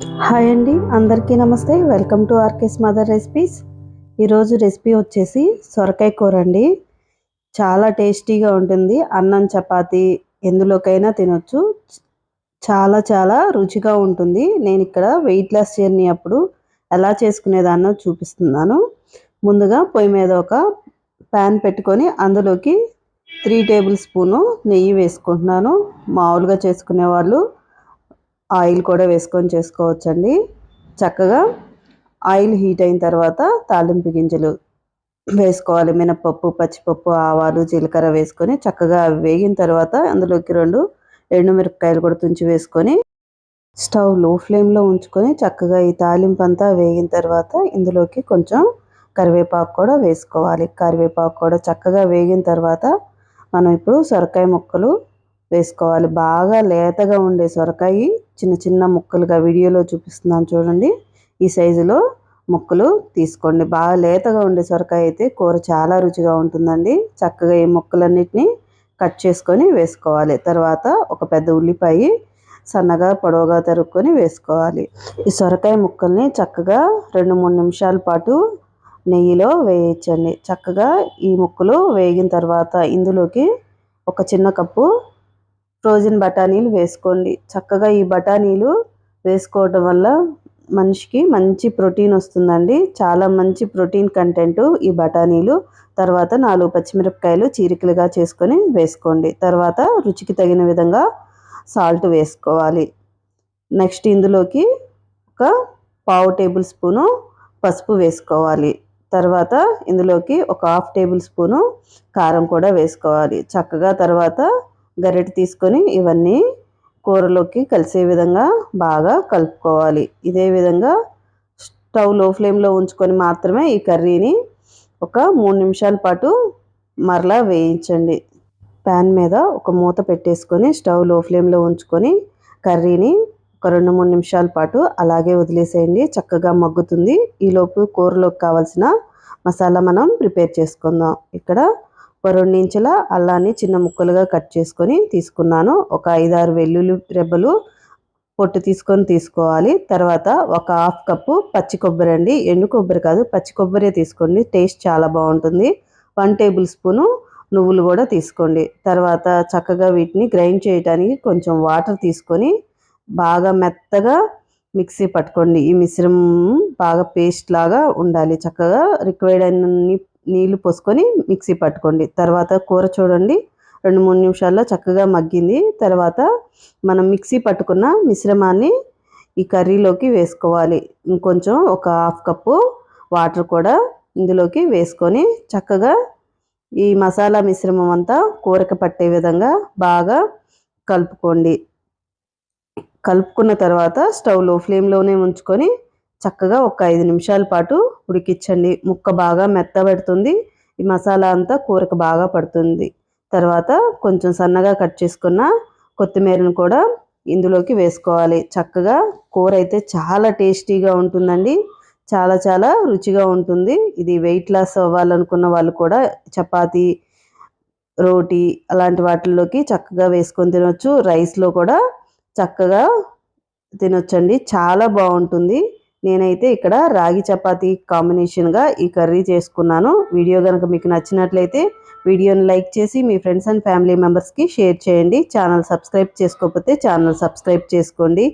Hi అండి అందరికీ నమస్తే. Welcome to RK's mother recipes. ఈరోజు రెసిపీ వచ్చేసి సొరకాయ కూర అండి. చాలా టేస్టీగా ఉంటుంది. అన్నం చపాతి ఎందులోకైనా తినొచ్చు. చాలా చాలా రుచిగా ఉంటుంది. నేను ఇక్కడ వెయిట్ లాస్ జర్నీ అప్పుడు ఎలా చేసుకునేదాన్నో చూపిస్తున్నాను. ముందుగా పొయ్యి మీద ఒక ప్యాన్ పెట్టుకొని అందులోకి త్రీ టేబుల్ స్పూను నెయ్యి వేసుకుంటున్నాను. మామూలుగా చేసుకునే వాళ్ళు ఆయిల్ కూడా వేసుకొని చేసుకోవచ్చండి. చక్కగా ఆయిల్ హీట్ అయిన తర్వాత తాలింపు గింజలు వేసుకోవాలి. మినపప్పు పచ్చిపప్పు ఆవాలు జీలకర్ర వేసుకొని చక్కగా అవి వేగిన తర్వాత అందులోకి రెండు ఎండుమిరపకాయలు కూడా తుంచి వేసుకొని స్టవ్లో ఫ్లేమ్లో ఉంచుకొని చక్కగా ఈ తాలింపు అంతా వేగిన తర్వాత ఇందులోకి కొంచెం కరివేపాకు కూడా వేసుకోవాలి. కరివేపాకు కూడా చక్కగా వేగిన తర్వాత మనం ఇప్పుడు సొరకాయ ముక్కలు వేసుకోవాలి. బాగా లేతగా ఉండే సొరకాయ చిన్న చిన్న ముక్కలుగా వీడియోలో చూపిస్తున్నాను చూడండి. ఈ సైజులో ముక్కలు తీసుకోండి. బాగా లేతగా ఉండే సొరకాయ అయితే కూర చాలా రుచిగా ఉంటుందండి. చక్కగా ఈ ముక్కలన్నిటిని కట్ చేసుకొని వేసుకోవాలి. తర్వాత ఒక పెద్ద ఉల్లిపాయ సన్నగా పొడవుగా తరుక్కొని వేసుకోవాలి. ఈ సొరకాయ ముక్కల్ని చక్కగా రెండు మూడు నిమిషాల పాటు నెయ్యిలో వేయించండి. చక్కగా ఈ ముక్కలు వేగిన తర్వాత ఇందులోకి ఒక చిన్న కప్పు ఫ్రోజన్ బఠానీలు వేసుకోండి. చక్కగా ఈ బఠానీలు వేసుకోవడం వల్ల మనిషికి మంచి ప్రోటీన్ వస్తుందండి. చాలా మంచి ప్రోటీన్ కంటెంట్ ఈ బఠానీలు. తర్వాత నాలుగు పచ్చిమిరపకాయలు చీరికలుగా చేసుకొని వేసుకోండి. తర్వాత రుచికి తగిన విధంగా సాల్ట్ వేసుకోవాలి. నెక్స్ట్ ఇందులోకి ఒక పావు టేబుల్ స్పూను పసుపు వేసుకోవాలి. తర్వాత ఇందులోకి ఒక హాఫ్ టేబుల్ స్పూను కారం కూడా వేసుకోవాలి. చక్కగా తర్వాత గరిటె తీసుకొని ఇవన్నీ కూరలోకి కలిసే విధంగా బాగా కలుపుకోవాలి. ఇదే విధంగా స్టవ్లో ఫ్లేమ్లో ఉంచుకొని మాత్రమే ఈ కర్రీని ఒక మూడు నిమిషాల పాటు మరలా వేయించండి. ప్యాన్ మీద ఒక మూత పెట్టేసుకొని స్టవ్లో ఫ్లేమ్లో ఉంచుకొని కర్రీని ఒక రెండు మూడు నిమిషాల పాటు అలాగే వదిలేసేయండి. చక్కగా మగ్గుతుంది. ఈలోపు కూరలోకి కావాల్సిన మసాలా మనం ప్రిపేర్ చేసుకుందాం. ఇక్కడ ఒక రెండించుల అల్లాన్ని చిన్న ముక్కలుగా కట్ చేసుకొని తీసుకున్నాను. ఒక ఐదారు వెల్లుల్లి రెబ్బలు పొట్టు తీసుకొని తీసుకోవాలి. తర్వాత ఒక హాఫ్ కప్పు పచ్చి కొబ్బరి అండి. ఎండు కొబ్బరి కాదు పచ్చి కొబ్బరి తీసుకోండి. టేస్ట్ చాలా బాగుంటుంది. వన్ టేబుల్ స్పూను నువ్వులు కూడా తీసుకోండి. తర్వాత చక్కగా వీటిని గ్రైండ్ చేయడానికి కొంచెం వాటర్ తీసుకొని బాగా మెత్తగా మిక్సీ పట్టుకోండి. ఈ మిశ్రమం బాగా పేస్ట్ లాగా ఉండాలి. చక్కగా రిక్వైర్డ్ అన్ని నీళ్ళు పోసుకొని మిక్సీ పట్టుకోండి. తర్వాత కూర చూడండి. రెండు మూడు నిమిషాల్లో చక్కగా మగ్గింది. తర్వాత మనం మిక్సీ పట్టుకున్న మిశ్రమాన్ని ఈ కర్రీలోకి వేసుకోవాలి. ఇంకొంచెం ఒక హాఫ్ కప్పు వాటర్ కూడా ఇందులోకి వేసుకొని చక్కగా ఈ మసాలా మిశ్రమం అంతా కూరకు పట్టే విధంగా బాగా కలుపుకోండి. కలుపుకున్న తర్వాత స్టవ్లో ఫ్లేమ్లోనే ఉంచుకొని చక్కగా ఒక ఐదు నిమిషాల పాటు ఉడికించండి. ముక్క బాగా మెత్తబడుతుంది. ఈ మసాలా అంతా కూరకు బాగా పడుతుంది. తర్వాత కొంచెం సన్నగా కట్ చేసుకున్న కొత్తిమీరను కూడా ఇందులోకి వేసుకోవాలి. చక్కగా కూర అయితే చాలా టేస్టీగా ఉంటుందండి. చాలా చాలా రుచిగా ఉంటుంది. ఇది వెయిట్ లాస్ అవ్వాలనుకున్న వాళ్ళు కూడా చపాతీ రోటీ అలాంటి వాటిల్లోకి చక్కగా వేసుకొని తినొచ్చు. రైస్లో కూడా చక్కగా తినొచ్చండి. చాలా బాగుంటుంది. నేనైతే ఇక్కడ రాగి చపాతీ కాంబినేషన్గా ఈ కర్రీ చేసుకున్నాను. వీడియో కనుక మీకు నచ్చినట్లయితే వీడియోని లైక్ చేసి మీ ఫ్రెండ్స్ అండ్ ఫ్యామిలీ మెంబర్స్కి షేర్ చేయండి. ఛానల్ సబ్స్క్రైబ్ చేసుకోకపోతే ఛానల్ సబ్స్క్రైబ్ చేసుకోండి.